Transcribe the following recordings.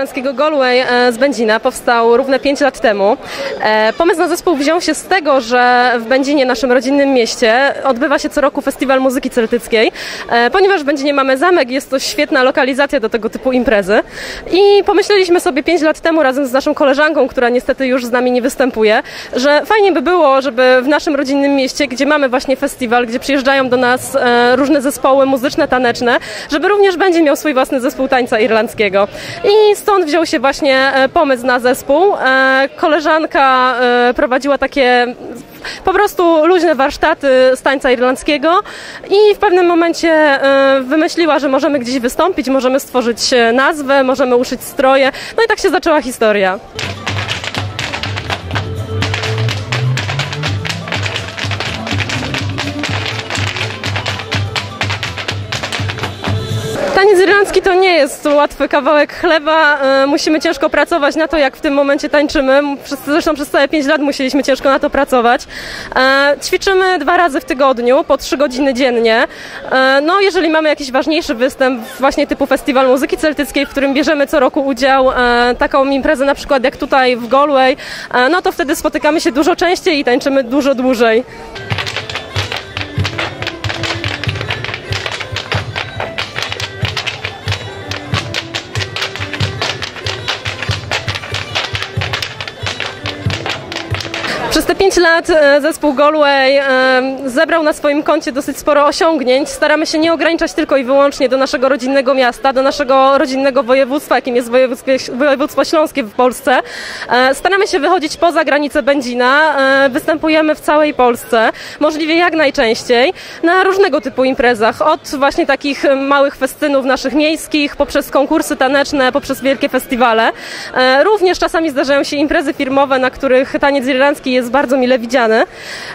irlandzkiego Galway e, z Będzina powstał równe 5 lat temu. E, pomysł na zespół wziął się z tego, że w Będzinie, naszym rodzinnym mieście, odbywa się co roku festiwal muzyki celtyckiej. E, ponieważ w Będzinie mamy zamek, jest to świetna lokalizacja do tego typu imprezy. I pomyśleliśmy sobie 5 lat temu razem z naszą koleżanką, która niestety już z nami nie występuje, że fajnie by było, żeby w naszym rodzinnym mieście, gdzie mamy właśnie festiwal, gdzie przyjeżdżają do nas różne zespoły muzyczne, taneczne, żeby również będzie miał swój własny zespół tańca irlandzkiego. I stąd wziął się właśnie e, pomysł na zespół. E, koleżanka e, prowadziła takie po prostu luźne warsztaty z tańca irlandzkiego i w pewnym momencie wymyśliła, że możemy gdzieś wystąpić, możemy stworzyć nazwę, możemy uszyć stroje. No i tak się zaczęła historia. Jest łatwy kawałek chleba. E, musimy ciężko pracować na to, jak w tym momencie tańczymy. Zresztą przez całe 5 lat musieliśmy ciężko na to pracować. E, ćwiczymy dwa razy w tygodniu, po 3 godziny dziennie. E, no, jeżeli mamy jakiś ważniejszy występ, właśnie typu Festiwal Muzyki Celtyckiej, w którym bierzemy co roku udział, taką imprezę na przykład jak tutaj w Galway, no to wtedy spotykamy się dużo częściej i tańczymy dużo dłużej. Przez te 5 lat e, zespół Galway e, zebrał na swoim koncie dosyć sporo osiągnięć. Staramy się nie ograniczać tylko i wyłącznie do naszego rodzinnego miasta, do naszego rodzinnego województwa, jakim jest województwo śląskie w Polsce. E, staramy się wychodzić poza granice Będzina. Występujemy w całej Polsce, możliwie jak najczęściej, na różnego typu imprezach. Od właśnie takich małych festynów naszych miejskich, poprzez konkursy taneczne, poprzez wielkie festiwale. Również czasami zdarzają się imprezy firmowe, na których taniec irlandzki jest bardzo mile widziany.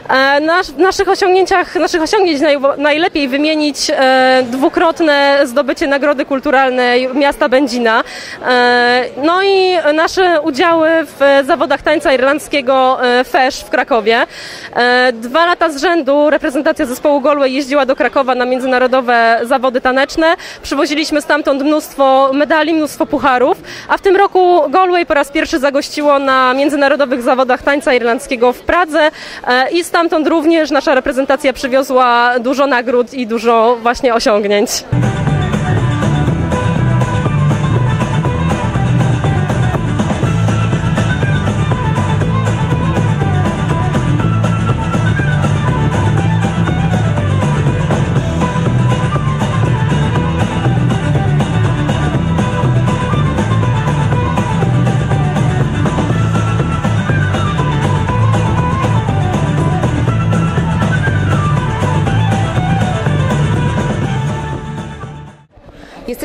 E, nasz, naszych osiągnięciach, naszych osiągnięć naj, najlepiej wymienić e, dwukrotne zdobycie Nagrody Kulturalnej miasta Będzina. E, no i nasze udziały w zawodach tańca irlandzkiego FESZ w Krakowie. Dwa lata z rzędu reprezentacja zespołu Galway jeździła do Krakowa na międzynarodowe zawody taneczne. Przywoziliśmy stamtąd mnóstwo medali, mnóstwo pucharów, a w tym roku Galway po raz pierwszy zagościło na międzynarodowych zawodach tańca irlandzkiego w Pradze e, i stamtąd również nasza reprezentacja przywiozła dużo nagród i dużo właśnie osiągnięć.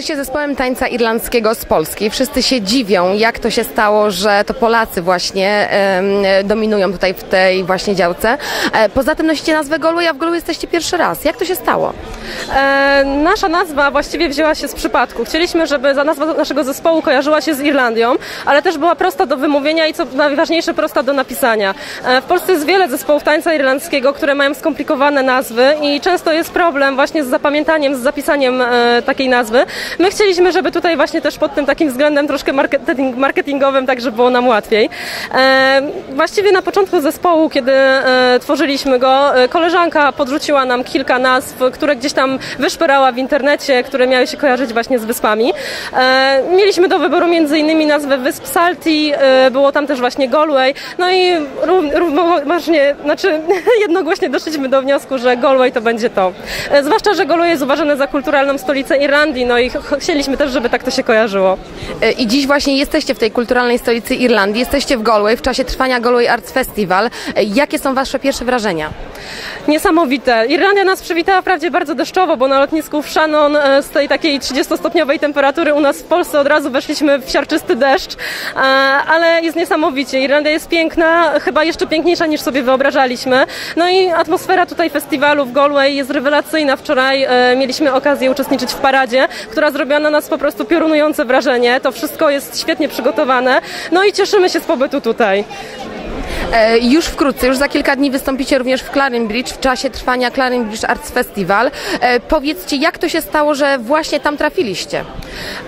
Jesteście zespołem tańca irlandzkiego z Polski. Wszyscy się dziwią, jak to się stało, że to Polacy właśnie dominują tutaj w tej właśnie działce. E, poza tym nosicie nazwę Golu, a w Golu jesteście pierwszy raz. Jak to się stało? E, nasza nazwa właściwie wzięła się z przypadku. Chcieliśmy, żeby za nazwa naszego zespołu kojarzyła się z Irlandią, ale też była prosta do wymówienia i co najważniejsze, prosta do napisania. E, w Polsce jest wiele zespołów tańca irlandzkiego, które mają skomplikowane nazwy i często jest problem właśnie z zapamiętaniem, z zapisaniem e, takiej nazwy. My chcieliśmy, żeby tutaj właśnie też pod tym takim względem troszkę marketing, marketingowym, tak żeby było nam łatwiej. E, właściwie na początku zespołu, kiedy e, tworzyliśmy go, e, koleżanka podrzuciła nam kilka nazw, które gdzieś tam wyszperała w internecie, które miały się kojarzyć właśnie z wyspami. Mieliśmy do wyboru między innymi nazwę wysp Salty, e, było tam też właśnie Galway, no i równoważnie, znaczy jednogłośnie doszliśmy do wniosku, że Galway to będzie to. Zwłaszcza, że Galway jest uważane za kulturalną stolicę Irlandii, no i chcieliśmy też, żeby tak to się kojarzyło. E, I dziś właśnie jesteście w tej kulturalnej stolicy Irlandii, jesteście w Galway w czasie trwania Galway Arts Festival. E, jakie są Wasze pierwsze wrażenia? Niesamowite. Irlandia nas przywitała wprawdzie bardzo deszczowo, bo na lotnisku w Shannon e, z tej takiej 30-stopniowej temperatury u nas w Polsce od razu weszliśmy w siarczysty deszcz, ale jest niesamowicie. Irlandia jest piękna, chyba jeszcze piękniejsza niż sobie wyobrażaliśmy. No i atmosfera tutaj festiwalu w Galway jest rewelacyjna. Wczoraj mieliśmy okazję uczestniczyć w paradzie, która zrobiła na nas po prostu piorunujące wrażenie. To wszystko jest świetnie przygotowane. No i cieszymy się z pobytu tutaj. E, Już wkrótce, już za kilka dni wystąpicie również w Clarenbridge w czasie trwania Clarenbridge Arts Festival. E, Powiedzcie, jak to się stało, że właśnie tam trafiliście?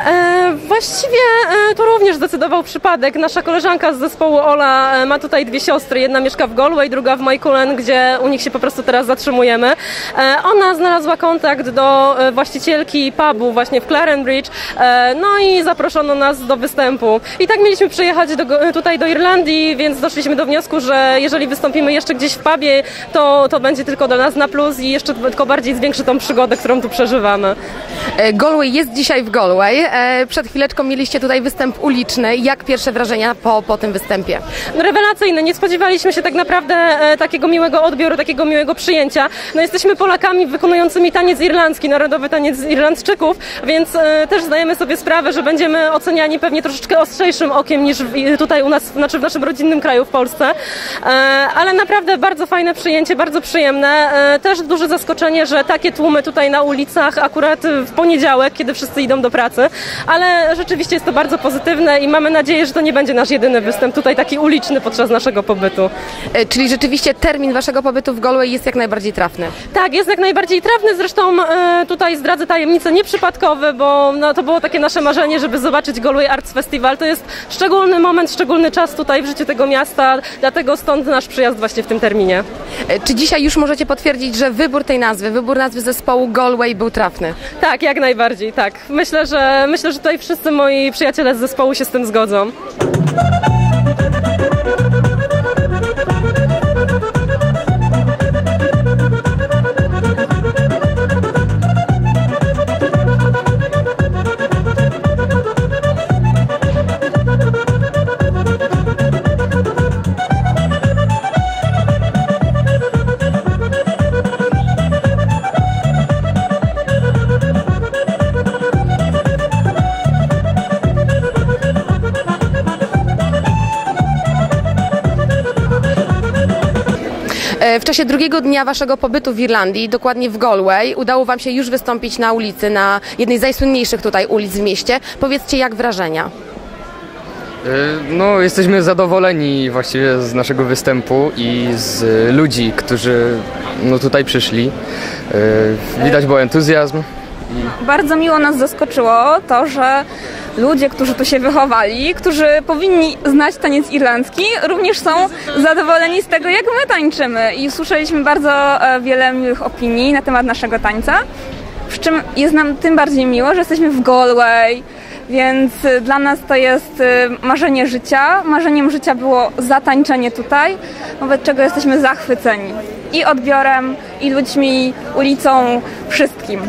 E, właściwie e, to również zdecydował przypadek. Nasza koleżanka z zespołu Ola ma tutaj dwie siostry. Jedna mieszka w Galway, druga w Majkulen, gdzie u nich się po prostu teraz zatrzymujemy. Ona znalazła kontakt do właścicielki pubu właśnie w Clarenbridge, e, no i zaproszono nas do występu. I tak mieliśmy przyjechać do, tutaj do Irlandii, więc doszliśmy do wniosku, że jeżeli wystąpimy jeszcze gdzieś w pubie, to, to będzie tylko dla nas na plus i jeszcze tylko bardziej zwiększy tą przygodę, którą tu przeżywamy. E, Galway jest dzisiaj w Galway. E, Przed chwileczką mieliście tutaj występ uliczny. Jak pierwsze wrażenia po, po tym występie? No, rewelacyjny. Nie spodziewaliśmy się tak naprawdę e, takiego miłego odbioru, takiego miłego przyjęcia. No jesteśmy Polakami wykonującymi taniec irlandzki, narodowy taniec Irlandczyków, więc też zdajemy sobie sprawę, że będziemy oceniani pewnie troszeczkę ostrzejszym okiem niż tutaj u nas, znaczy w naszym rodzinnym kraju w Polsce. E, ale naprawdę bardzo fajne przyjęcie, bardzo przyjemne. E, też duże zaskoczenie, że takie tłumy tutaj na ulicach akurat w poniedziałek, kiedy wszyscy idą do pracy, ale rzeczywiście jest to bardzo pozytywne i mamy nadzieję, że to nie będzie nasz jedyny występ tutaj taki uliczny podczas naszego pobytu. E, Czyli rzeczywiście termin waszego pobytu w Galway jest jak najbardziej trafny. Tak, jest jak najbardziej trafny, zresztą tutaj zdradzę tajemnicę nieprzypadkowy, bo no, to było takie nasze marzenie, żeby zobaczyć Galway Arts Festival. To jest szczególny moment, szczególny czas tutaj w życiu tego miasta, dlatego stąd nasz przyjazd właśnie w tym terminie. E, Czy dzisiaj już możecie potwierdzić, że wybór tej nazwy, wybór nazwy zespołu Galway był trafny? Tak, jak najbardziej, tak. Myślę, że myślę, że tutaj wszyscy moi przyjaciele z zespołu się z tym zgodzą. W czasie drugiego dnia waszego pobytu w Irlandii, dokładnie w Galway, udało wam się już wystąpić na ulicy, na jednej z najsłynniejszych tutaj ulic w mieście. Powiedzcie, jak wrażenia? Y, No, jesteśmy zadowoleni właściwie z naszego występu i z ludzi, którzy no, tutaj przyszli. Y, Widać był entuzjazm. Bardzo miło nas zaskoczyło to, że ludzie, którzy tu się wychowali, którzy powinni znać taniec irlandzki, również są zadowoleni z tego, jak my tańczymy. I usłyszeliśmy bardzo e, wiele miłych opinii na temat naszego tańca. Przy czym jest nam tym bardziej miło, że jesteśmy w Galway, więc e, dla nas to jest e, marzenie życia. Marzeniem życia było zatańczenie tutaj, wobec czego jesteśmy zachwyceni i odbiorem, i ludźmi, ulicą, wszystkim.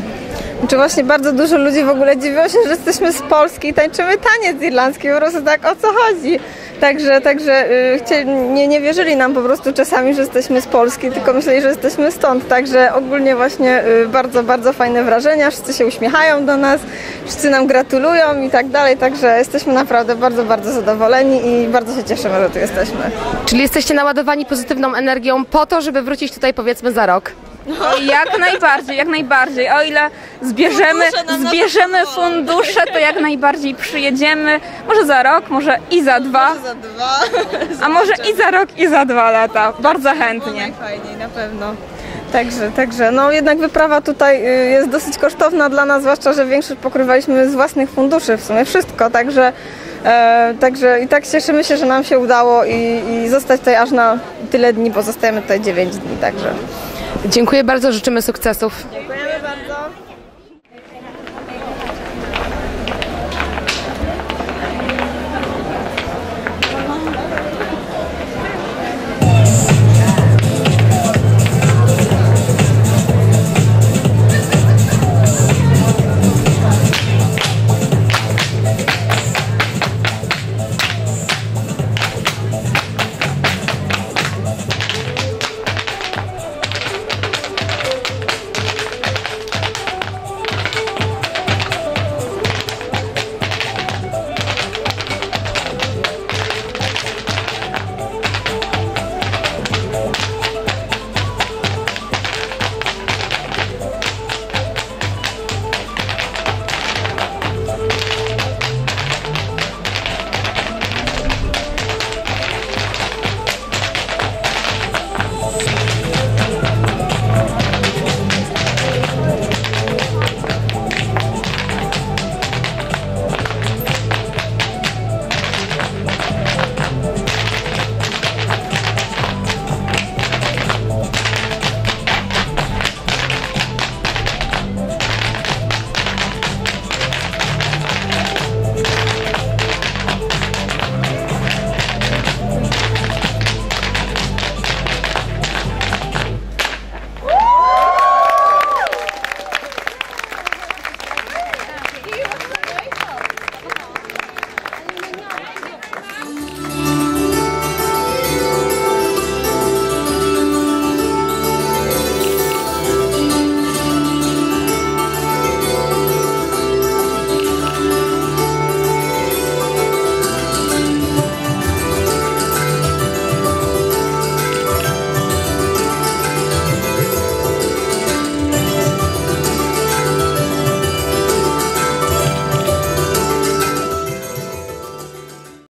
Czy właśnie bardzo dużo ludzi w ogóle dziwią się, że jesteśmy z Polski i tańczymy taniec irlandzki, po prostu tak o co chodzi. Także, także y, chcie, nie, nie wierzyli nam po prostu czasami, że jesteśmy z Polski, tylko myśleli, że jesteśmy stąd. Także ogólnie właśnie y, bardzo, bardzo fajne wrażenia, wszyscy się uśmiechają do nas, wszyscy nam gratulują i tak dalej, także jesteśmy naprawdę bardzo, bardzo zadowoleni i bardzo się cieszymy, że tu jesteśmy. Czyli jesteście naładowani pozytywną energią po to, żeby wrócić tutaj powiedzmy za rok? O, jak najbardziej, jak najbardziej. O ile zbierzemy, zbierzemy fundusze, to jak najbardziej przyjedziemy. Może za rok, może i za dwa. Za dwa. A może i za rok, i za dwa lata. Bardzo chętnie. Najfajniej, na pewno. Także, także, no jednak wyprawa tutaj y, jest dosyć kosztowna dla nas, zwłaszcza, że większość pokrywaliśmy z własnych funduszy, w sumie wszystko, także, e, także i tak cieszymy się, że nam się udało i, i zostać tutaj aż na tyle dni, bo zostajemy tutaj 9 dni, także. Dziękuję bardzo, życzymy sukcesów.